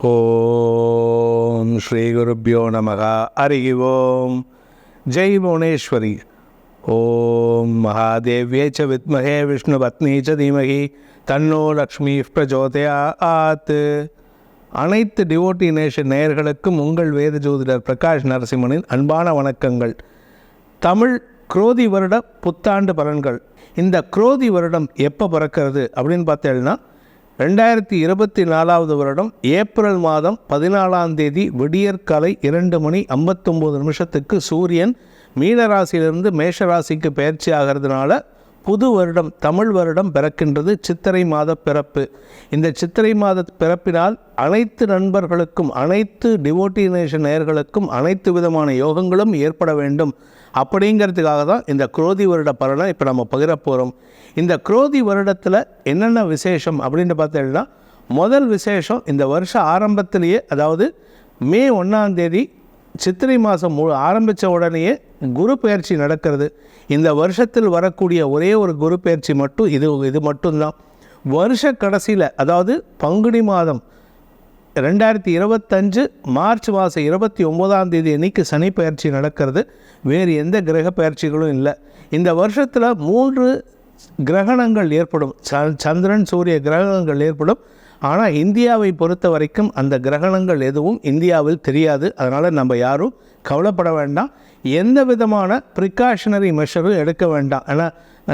ஓம் ஸ்ரீ குருப்பியோ நமக. ஹரி ஓம். ஜெய் புவனேஸ்வரி. ஓம் மகாதேவ்யே ச வித்மகே விஷ்ணு பத்னி ச தீமகி. தன்னோ லக்ஷ்மி பிரஜோதயாத். அனைத்து டிவோட்டி நேஷன் நேயர்களுக்கும் உங்கள் வேத ஜோதிடர் பிரகாஷ் நரசிம்மனின் அன்பான வணக்கங்கள். தமிழ் குரோதி வருட புத்தாண்டு பலன்கள். இந்த குரோதி வருடம் எப்போ பிறக்கிறது அப்படின்னு பார்த்தேன்னா ரெண்டாயிரத்தி இருபத்தி நாலாவது வருடம் ஏப்ரல் மாதம் பதினாலாம் தேதி விடியற்காலை இரண்டு மணி ஐம்பத்தொம்போது நிமிஷத்துக்கு சூரியன் மீனராசியிலிருந்து மேஷராசிக்கு பயிற்சி ஆகிறதுனால புது வருடம் தமிழ் வருடம் பிறக்கின்றது சித்திரை மாத பிறப்பு. இந்த சித்திரை மாத பிறப்பினால் அனைத்து நண்பர்களுக்கும் அனைத்து டிவோட்டினேஷன் நேர்களுக்கும் அனைத்து விதமான யோகங்களும் ஏற்பட வேண்டும். அப்படிங்கிறதுக்காக தான் இந்த குரோதி வருட பலனை இப்போ நம்ம பகிர போகிறோம் இந்த குரோதி வருடத்தில் என்னென்ன விசேஷம் அப்படின்னு பார்த்தீங்கன்னா முதல் விசேஷம் இந்த வருஷ ஆரம்பத்திலேயே அதாவது மே ஒன்றாம் தேதி சித்திரை மாதம் மு ஆரம்பித்த உடனேயே குரு பயிற்சி நடக்கிறது. இந்த வருஷத்தில் வரக்கூடிய ஒரே ஒரு குரு பயிற்சி மட்டும் இது இது மட்டும்தான். வருஷ கடைசியில் அதாவது பங்குனி மாதம் ரெண்டாயிரத்தி இருபத்தஞ்சு மார்ச் மாதம் இருபத்தி ஒம்போதாம் தேதி அன்னைக்கு சனி பயிற்சி நடக்கிறது. வேறு எந்த கிரக பயிற்சிகளும் இல்லை. இந்த வருஷத்தில் மூன்று கிரகணங்கள் ஏற்படும். ச சந்திரன் சூரிய கிரகணங்கள் ஏற்படும். ஆனால் இந்தியாவை பொறுத்த வரைக்கும் அந்த கிரகணங்கள் எதுவும் இந்தியாவில் தெரியாது. அதனால் நம்ம யாரும் கவலைப்பட வேண்டாம். எந்த விதமான ப்ரிகாஷனரி மெஷரும் எடுக்க வேண்டாம். ஏன்னா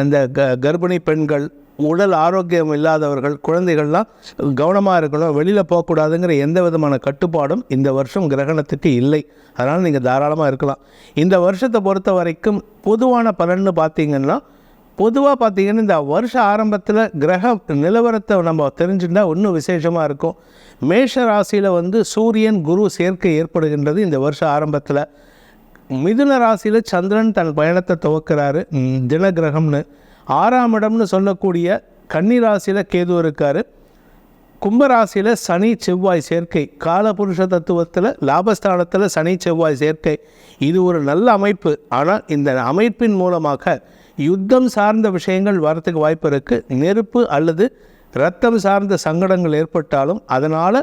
அந்த க கர்ப்பிணி பெண்கள் உடல் ஆரோக்கியம் இல்லாதவர்கள் குழந்தைகள்லாம் கவனமாக இருக்கணும். வெளியில் போகக்கூடாதுங்கிற எந்த விதமான கட்டுப்பாடும் இந்த வருஷம் கிரகணத்துக்கு இல்லை. அதனால் நீங்கள் தாராளமாக இருக்கலாம். இந்த வருஷத்தை பொறுத்த வரைக்கும் பொதுவான பலன்னு பார்த்தீங்கன்னா பொதுவாக பார்த்தீங்கன்னா இந்த வருஷ ஆரம்பத்தில் கிரக நிலவரத்தை நம்ம தெரிஞ்சுட்டா இன்னும் விசேஷமாக இருக்கும். மேஷ ராசியில் வந்து சூரியன் குரு சேர்க்கை ஏற்படுகின்றது இந்த வருஷ ஆரம்பத்தில். மிதுன ராசியில் சந்திரன் தன் பயணத்தை துவக்கிறாரு. தினகிரகம்னு. ஆறாம் இடம்னு சொல்லக்கூடிய கன்னி ராசியில் கேது இருக்கார். கும்பராசியில் சனி செவ்வாய் சேர்க்கை. காலபுருஷ தத்துவத்தில் லாபஸ்தானத்தில் சனி செவ்வாய் சேர்க்கை. இது ஒரு நல்ல அமைப்பு. ஆனால் இந்த அமைப்பின் மூலமாக யுத்தம் சார்ந்த விஷயங்கள் வரத்துக்கு வாய்ப்பு இருக்குது நெருப்பு அல்லது இரத்தம் சார்ந்த சங்கடங்கள் ஏற்பட்டாலும் அதனால்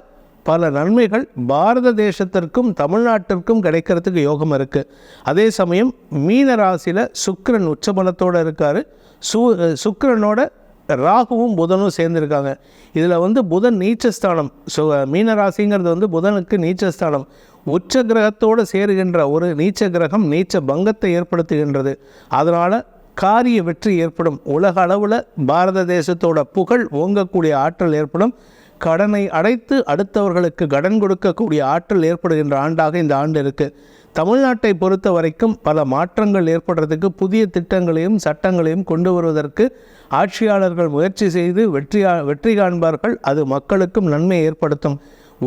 பல நன்மைகள் பாரத தேசத்திற்கும் தமிழ்நாட்டிற்கும் கிடைக்கிறதுக்கு யோகம் இருக்குது அதே சமயம் மீன ராசியில் சுக்கரன் உச்சபலத்தோடு இருக்கார். சு சுக்கரனோட ராகுவும் புதனும் சேர்ந்துருக்காங்க. இதில் வந்து புதன் நீச்சஸ்தானம். ஸோ மீன ராசிங்கிறது வந்து புதனுக்கு நீச்சஸ்தானம். உச்ச கிரகத்தோடு சேருகின்ற ஒரு நீச்ச கிரகம் நீச்ச பங்கத்தை ஏற்படுத்துகின்றது. அதனால் காரிய வெற்றி ஏற்படும். உலக அளவில் பாரத தேசத்தோட புகழ் ஓங்கக்கூடிய ஆற்றல் ஏற்படும். கடனை அடைத்து அடுத்தவர்களுக்கு கடன் கொடுக்கக்கூடிய ஆற்றல் ஏற்படுகின்ற ஆண்டாக இந்த ஆண்டு இருக்குது தமிழ்நாட்டை பொறுத்த வரைக்கும் பல மாற்றங்கள் ஏற்படுறதுக்கு புதிய திட்டங்களையும் சட்டங்களையும் கொண்டு வருவதற்கு ஆட்சியாளர்கள் முயற்சி செய்து வெற்றியா வெற்றி காண்பார்கள். அது மக்களுக்கும் நன்மை ஏற்படுத்தும்.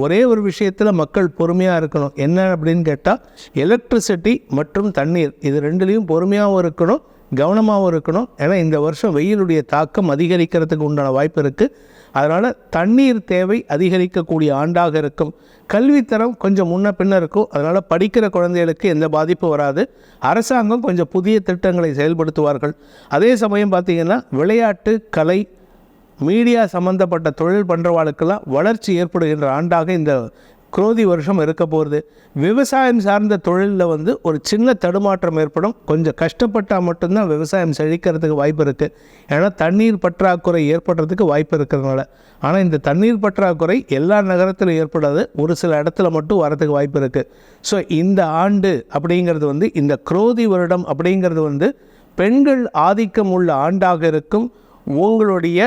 ஒரே ஒரு விஷயத்தில் மக்கள் பொறுமையாக இருக்கணும். என்ன அப்படின்னு கேட்டால் எலக்ட்ரிசிட்டி மற்றும் தண்ணீர். இது ரெண்டுலேயும் பொறுமையாகவும் இருக்கணும். கவனமாகவும் இருக்கணும். ஏன்னா இந்த வருஷம் வெயிலுடைய தாக்கம் அதிகரிக்கிறதுக்கு உண்டான வாய்ப்பு இருக்குது அதனால் தண்ணீர் தேவை அதிகரிக்கக்கூடிய ஆண்டாக இருக்கும். கல்வித்தரம் கொஞ்சம் முன்ன பின்ன இருக்கும். அதனால் படிக்கிற குழந்தைகளுக்கு எந்த பாதிப்பும் வராது. அரசாங்கம் கொஞ்சம் புதிய திட்டங்களை செயல்படுத்துவார்கள். அதே சமயம் பார்த்திங்கன்னா விளையாட்டு கலை மீடியா சம்மந்தப்பட்ட தொழில் பண்ணுறவாளுக்கெல்லாம் வளர்ச்சி ஏற்படுகின்ற ஆண்டாக இந்த குரோதி வருஷம் இருக்க போகிறது விவசாயம் சார்ந்த தொழிலில் வந்து ஒரு சின்ன தடுமாற்றம் ஏற்படும். கொஞ்சம் கஷ்டப்பட்டால் மட்டும்தான் விவசாயம் செழிக்கிறதுக்கு வாய்ப்பு இருக்குது ஏன்னா தண்ணீர் பற்றாக்குறை ஏற்படுறதுக்கு வாய்ப்பு இருக்கிறதுனால. ஆனால் இந்த தண்ணீர் பற்றாக்குறை எல்லா நகரத்திலும் ஏற்படாது. ஒரு சில இடத்துல மட்டும் வரதுக்கு வாய்ப்பு இருக்குது ஸோ இந்த ஆண்டு அப்படிங்கிறது வந்து இந்த குரோதி வருடம் அப்படிங்கிறது வந்து பெண்கள் ஆதிக்கம் உள்ள ஆண்டாக இருக்கும். உங்களுடைய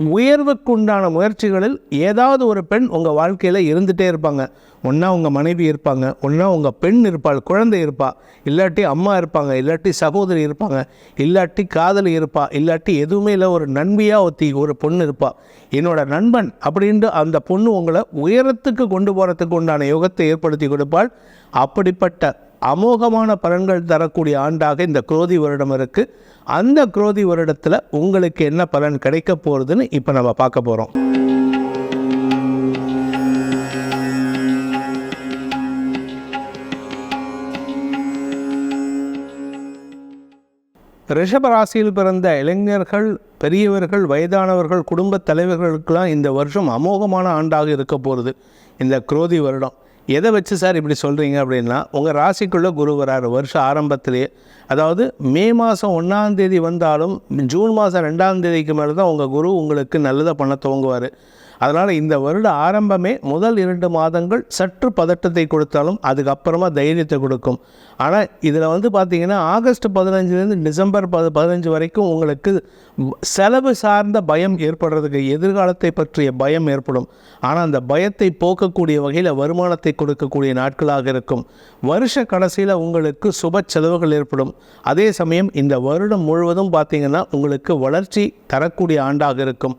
உயர்வுக்குண்டான முயற்சிகளில் ஏதாவது ஒரு பெண் உங்கள் வாழ்க்கையில் இருந்துகிட்டே இருப்பாங்க. ஒன்றா உங்கள் மனைவி இருப்பாங்க ஒன்றா உங்கள் பெண் இருப்பாள் குழந்தை இருப்பா இல்லாட்டி அம்மா இருப்பாங்க இல்லாட்டி சகோதரி இருப்பாங்க இல்லாட்டி காதலி இருப்பா இல்லாட்டி எதுவுமே இல்லை ஒரு நண்பியாக ஒத்தி ஒரு பொண்ணு இருப்பா. என்னோட நண்பன் அப்படின்ட்டு அந்த பொண்ணு உங்களை உயரத்துக்கு கொண்டு போகிறதுக்கு உண்டான யோகத்தை ஏற்படுத்தி கொடுப்பாள். அப்படிப்பட்ட அமோகமான பலன்கள் தரக்கூடிய ஆண்டாக இந்த குரோதி வருடம் இருக்குது அந்த குரோதி வருடத்தில் உங்களுக்கு என்ன பலன் கிடைக்க போகிறதுன்னு இப்போ நம்ம பார்க்க போகிறோம் ரிஷபராசியில் பிறந்த இளைஞர்கள் பெரியவர்கள் வயதானவர்கள் குடும்பத் தலைவர்களுக்கெல்லாம் இந்த வருஷம் அமோகமான ஆண்டாக இருக்க போகிறது இந்த குரோதி வருடம். எதை வச்சு சார் இப்படி சொல்கிறீங்க அப்படின்னா உங்கள் ராசிக்குள்ளே குரு வராரு. வருஷம் ஆரம்பத்திலேயே அதாவது மே மாதம் ஒன்றாந்தேதி வந்தாலும் ஜூன் மாதம் ரெண்டாம் தேதிக்கு மேலே தான் உங்கள் குரு உங்களுக்கு நல்லதை பண்ண துவங்குவார். அதனால் இந்த வருட ஆரம்பமே முதல் இரண்டு மாதங்கள் சற்று பதட்டத்தை கொடுத்தாலும் அதுக்கப்புறமா தைரியத்தை கொடுக்கும். ஆனால் இதில் வந்து பார்த்திங்கன்னா ஆகஸ்ட் பதினஞ்சுலேருந்து டிசம்பர் பது பதினஞ்சு வரைக்கும் உங்களுக்கு செலவு சார்ந்த பயம் ஏற்படுறதுக்கு எதிர்காலத்தை பற்றிய பயம் ஏற்படும். ஆனால் அந்த பயத்தை போக்கக்கூடிய வகையில் வருமானத்தை கொடுக்கக்கூடிய நாட்களாக இருக்கும். வருஷ கடைசியில் உங்களுக்கு சுப செலவுகள் ஏற்படும். அதே சமயம் இந்த வருடம் முழுவதும் பார்த்தீங்கன்னா உங்களுக்கு வளர்ச்சி தரக்கூடிய ஆண்டாக இருக்கும்.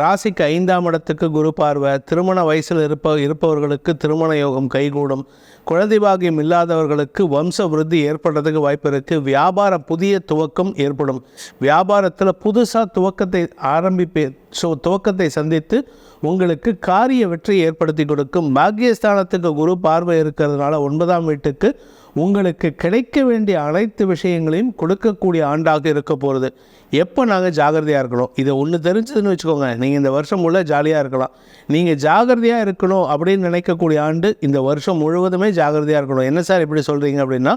ராசிக்கு ஐந்தாம் இடத்துக்கு குரு பார்வை திருமண வயசில் இருப்ப இருப்பவர்களுக்கு திருமண யோகம் கைகூடும். குழந்தை பாகியம் இல்லாதவர்களுக்கு வம்ச விருத்தி ஏற்படுறதுக்கு வாய்ப்பு இருக்குது வியாபார புதிய துவக்கம் ஏற்படும். வியாபாரத்தில் புதுசாக துவக்கத்தை ஆரம்பிப்பே ஸோ துவக்கத்தை சந்தித்து உங்களுக்கு காரிய வெற்றி ஏற்படுத்தி கொடுக்கும் பாக்கியஸ்தானத்துக்கு குரு பார்வை இருக்கிறதுனால ஒன்பதாம் வீட்டுக்கு உங்களுக்கு கிடைக்க வேண்டிய அனைத்து விஷயங்களையும் கொடுக்கக்கூடிய ஆண்டாக இருக்க போகிறது எப்போ நாங்கள் ஜாகிரதையாக இருக்கணும்? இதை ஒன்று தெரிஞ்சதுன்னு வச்சுக்கோங்க. நீங்கள் இந்த வருஷம் முள்ள ஜாலியாக இருக்கலாம். நீங்கள் ஜாகிரதையாக இருக்கணும் அப்படின்னு நினைக்கக்கூடிய ஆண்டு இந்த வருஷம் முழுவதுமே ஜாகிரதையாக இருக்கணும். என்ன சார் இப்படி சொல்கிறீங்க அப்படின்னா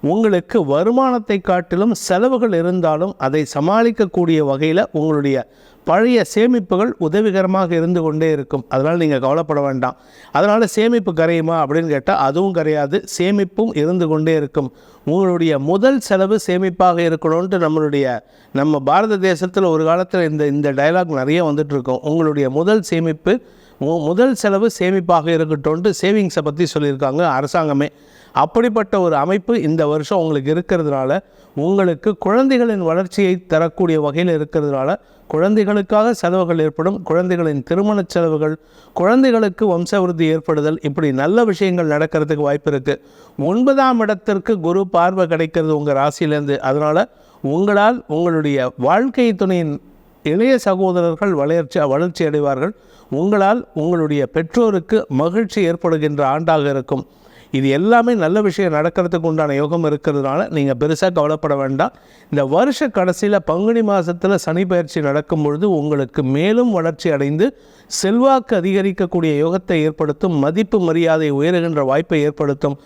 உங்களுக்கு வருமானத்தை காட்டிலும் செலவுகள் இருந்தாலும் அதை சமாளிக்கக்கூடிய வகையில் உங்களுடைய பழைய சேமிப்புகள் உதவிகரமாக இருந்து கொண்டே இருக்கும். அதனால் நீங்கள் கவலைப்பட வேண்டாம். அதனால் சேமிப்பு கரையுமா அப்படின்னு கேட்டால் அதுவும் கரையாது. சேமிப்பும் இருந்து கொண்டே இருக்கும். உங்களுடைய முதல் செலவு சேமிப்பாக இருக்கணும்ன்ட்டு நம்மளுடைய நம்ம பாரத தேசத்தில் ஒரு காலத்தில் இந்த இந்த டயலாக் நிறைய வந்துட்டு உங்களுடைய முதல் சேமிப்பு முதல் செலவு சேமிப்பாக இருக்கட்டும்ன்ட்டு சேவிங்ஸை பற்றி சொல்லியிருக்காங்க அரசாங்கமே. அப்படிப்பட்ட ஒரு அமைப்பு இந்த வருஷம் உங்களுக்கு இருக்கிறதுனால உங்களுக்கு குழந்தைகளின் வளர்ச்சியை தரக்கூடிய வகையில் இருக்கிறதுனால குழந்தைகளுக்காக செலவுகள் ஏற்படும் குழந்தைகளின் திருமண செலவுகள் குழந்தைகளுக்கு வம்சவிருத்தி ஏற்படுதல் இப்படி நல்ல விஷயங்கள் நடக்கிறதுக்கு வாய்ப்பு இருக்குது ஒன்பதாம் இடத்திற்கு குரு பார்வை கிடைக்கிறது உங்கள் ராசியிலேருந்து. அதனால் உங்களால் உங்களுடைய வாழ்க்கை துணையின் இளைய சகோதரர்கள் வளர்ச்சி வளர்ச்சி அடைவார்கள். உங்களால் உங்களுடைய பெற்றோருக்கு மகிழ்ச்சி ஏற்படுகின்ற ஆண்டாக இருக்கும். இது எல்லாமே நல்ல விஷயம் நடக்கிறதுக்கு உண்டான யோகம் இருக்கிறதுனால நீங்கள் பெருசாக கவலைப்பட வேண்டாம். இந்த வருஷ கடைசியில் பங்குனி மாதத்தில் சனி பயிற்சி நடக்கும் பொழுது உங்களுக்கு மேலும் வளர்ச்சி அடைந்து செல்வாக்கு அதிகரிக்கக்கூடிய யோகத்தை ஏற்படுத்தும் மதிப்பு மரியாதை உயருகின்ற வாய்ப்பை ஏற்படுத்தும்.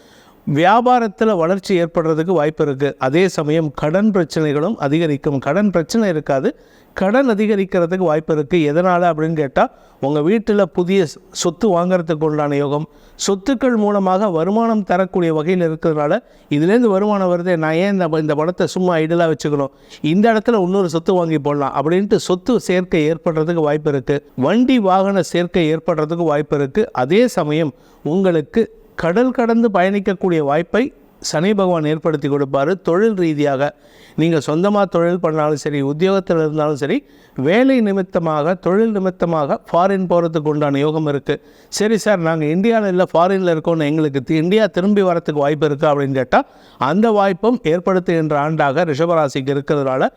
வியாபாரத்தில் வளர்ச்சி ஏற்படுறதுக்கு வாய்ப்பு இருக்குது அதே சமயம் கடன் பிரச்சனைகளும் அதிகரிக்கும். கடன் பிரச்சனை இருக்காது. கடன் அதிகரிக்கிறதுக்கு வாய்ப்பு இருக்குது எதனால் அப்படின்னு கேட்டால் உங்கள் வீட்டில் புதிய சொத்து வாங்குறதுக்கு உண்டான யோகம் சொத்துக்கள் மூலமாக வருமானம் தரக்கூடிய வகையில் இருக்கிறதுனால இதுலேருந்து வருமானம் வருதே. நான் ஏன் இந்த இந்த படத்தை சும்மா ஐடலாக வச்சுக்கணும்? இந்த இடத்துல இன்னொரு சொத்து வாங்கி போடலாம் அப்படின்ட்டு சொத்து சேர்க்கை ஏற்படுறதுக்கு வாய்ப்பு இருக்குது வண்டி வாகன சேர்க்கை ஏற்படுறதுக்கு வாய்ப்பு இருக்குது அதே சமயம் உங்களுக்கு கடல் கடந்து பயணிக்கக்கூடிய வாய்ப்பை சனி பகவான் ஏற்படுத்தி கொடுப்பாரு. தொழில் ரீதியாக நீங்கள் சொந்தமாக தொழில் பண்ணாலும் சரி உத்தியோகத்தில் இருந்தாலும் சரி வேலை நிமித்தமாக தொழில் நிமித்தமாக ஃபாரின் போகிறதுக்கு உண்டான யோகம் இருக்குது சரி சார் நாங்கள் இந்தியாவில் இல்லை ஃபாரினில் இருக்கோம்னு எங்களுக்கு தி- இந்தியா திரும்பி வரத்துக்கு வாய்ப்பு இருக்கா அப்படின்னு கேட்டால் அந்த வாய்ப்பும் ஏற்படுத்துகின்ற ஆண்டாக ரிஷபராசிக்கு இருக்கிறதுனால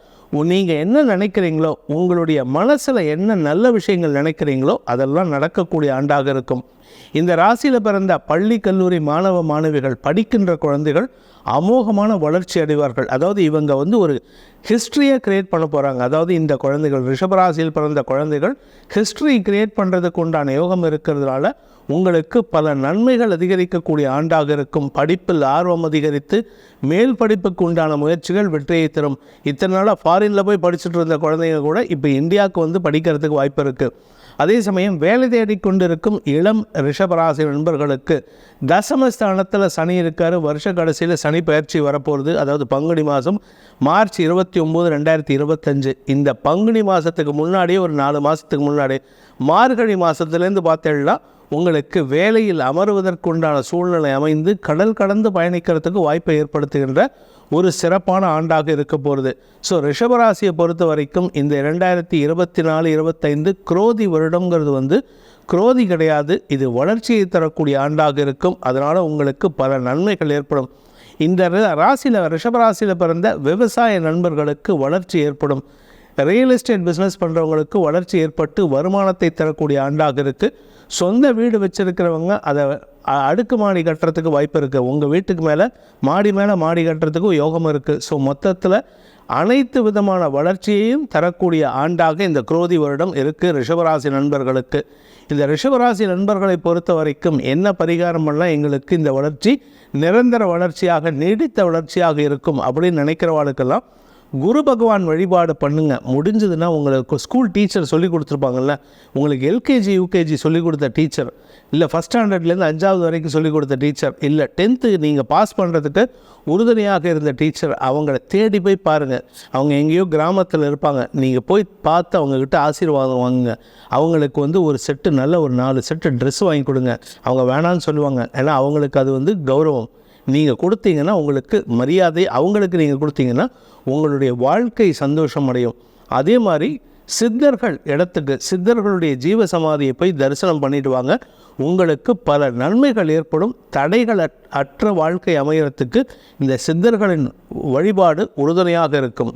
நீங்கள் என்ன நினைக்கிறீங்களோ உங்களுடைய மனசில் என்ன நல்ல விஷயங்கள் நினைக்கிறீங்களோ அதெல்லாம் நடக்கக்கூடிய ஆண்டாக இருக்கும். இந்த ராசியில் பிறந்த பள்ளி கல்லூரி மாணவ மாணவிகள் படிக்கின்ற குழந்தைகள் அமோகமான வளர்ச்சி அடைவார்கள். அதாவது இவங்க வந்து ஒரு ஹிஸ்ட்ரியை கிரியேட் பண்ண போகிறாங்க அதாவது இந்த குழந்தைகள் ரிஷபராசியில் பிறந்த குழந்தைகள் ஹிஸ்ட்ரி கிரியேட் பண்ணுறதுக்கு உண்டான யோகம் இருக்கிறதுனால உங்களுக்கு பல நன்மைகள் அதிகரிக்கக்கூடிய ஆண்டாக இருக்கும். படிப்பில் ஆர்வம் அதிகரித்து மேல் படிப்புக்கு உண்டான முயற்சிகள் வெற்றியை தரும். இத்தனை நாளாக ஃபாரினில் போய் படிச்சுட்டு இருந்த குழந்தைங்க கூட இப்போ இந்தியாவுக்கு வந்து படிக்கிறதுக்கு வாய்ப்பு இருக்குது அதே சமயம் வேலை தேடிக் கொண்டிருக்கும் இளம் ரிஷபராசி நண்பர்களுக்கு தசமஸ்தானத்தில் சனி இருக்கார். வருஷ கடைசியில் சனி பயிற்சி வரப்போகிறது அதாவது பங்குனி மாதம் மார்ச் இருபத்தி ஒம்பது ரெண்டாயிரத்தி இருபத்தஞ்சு. இந்த பங்குனி மாதத்துக்கு முன்னாடியே ஒரு நாலு மாதத்துக்கு முன்னாடி மார்கழி மாதத்துலேருந்து பார்த்தேன்னா உங்களுக்கு வேலையில் அமர்வதற்குண்டான சூழ்நிலை அமைந்து கடல் கடந்து பயணிக்கிறதுக்கு வாய்ப்பை ஏற்படுத்துகின்ற ஒரு சிறப்பான ஆண்டாக இருக்க போகிறது. ஸோ ரிஷபராசியை பொறுத்த வரைக்கும் இந்த ரெண்டாயிரத்தி இருபத்தி நாலு இருபத்தைந்து குரோதி வருடங்கிறது வந்து குரோதி கிடையாது இது வளர்ச்சியை தரக்கூடிய ஆண்டாக இருக்கும். அதனால் உங்களுக்கு பல நன்மைகள் ஏற்படும். இந்த ராசியில் ரிஷபராசியில் பிறந்த விவசாய நண்பர்களுக்கு வளர்ச்சி ஏற்படும். ரியல் எஸ்டேட் பிஸ்னஸ் பண்ணுறவங்களுக்கு வளர்ச்சி ஏற்பட்டு வருமானத்தை தரக்கூடிய ஆண்டாக இருக்குது சொந்த வீடு வச்சுருக்கிறவங்க அதை அடுக்கு மாடி கட்டுறதுக்கு வாய்ப்பு இருக்குது உங்கள் வீட்டுக்கு மேலே மாடி மேலே மாடி கட்டுறதுக்கும் யோகம் இருக்குது ஸோ மொத்தத்தில் அனைத்து விதமான வளர்ச்சியையும் தரக்கூடிய ஆண்டாக இந்த குரோதி வருடம் இருக்குது ரிஷபராசி நண்பர்களுக்கு. இந்த ரிஷபராசி நண்பர்களை பொறுத்த வரைக்கும் என்ன பரிகாரம் பண்ணால் எங்களுக்கு இந்த வளர்ச்சி நிரந்தர வளர்ச்சியாக நீடித்த வளர்ச்சியாக இருக்கும் அப்படின்னு நினைக்கிறவாளுக்கெல்லாம் குரு பகவான் வழிபாடு பண்ணுங்க. முடிஞ்சதுன்னா உங்களுக்கு ஸ்கூல் டீச்சர் சொல்லி கொடுத்துருப்பாங்கல்ல. உங்களுக்கு எல்கேஜி யூகேஜி சொல்லி கொடுத்த டீச்சர் இல்லை ஃபஸ்ட் ஸ்டாண்டர்ட்லேருந்து அஞ்சாவது வரைக்கும் சொல்லி கொடுத்த டீச்சர் இல்லை டென்த்து நீங்கள் பாஸ் பண்ணுறதுக்கு உறுதுணையாக இருந்த டீச்சர் அவங்கள தேடி போய் பாருங்கள் அவங்க எங்கேயோ கிராமத்தில் இருப்பாங்க. நீங்கள் போய் பார்த்து அவங்கக்கிட்ட ஆசீர்வாதம் வாங்குங்க. அவங்களுக்கு வந்து ஒரு செட்டு நல்ல ஒரு நாலு செட்டு ட்ரெஸ் வாங்கி கொடுங்க. அவங்க வேணான்னு சொல்லுவாங்க. ஏன்னா அவங்களுக்கு அது வந்து கௌரவம். நீங்கள் கொடுத்தீங்கன்னா உங்களுக்கு மரியாதை அவங்களுக்கு நீங்கள் கொடுத்தீங்கன்னா உங்களுடைய வாழ்க்கை சந்தோஷம் அடையும். அதே மாதிரி சித்தர்கள் இடத்துக்கு சித்தர்களுடைய ஜீவ சமாதியை போய் தரிசனம் பண்ணிட்டு வாங்க. உங்களுக்கு பல நன்மைகள் ஏற்படும். தடைகள் அற்ற வாழ்க்கை அமையறதுக்கு இந்த சித்தர்களின் வழிபாடு உறுதுணையாக இருக்கும்.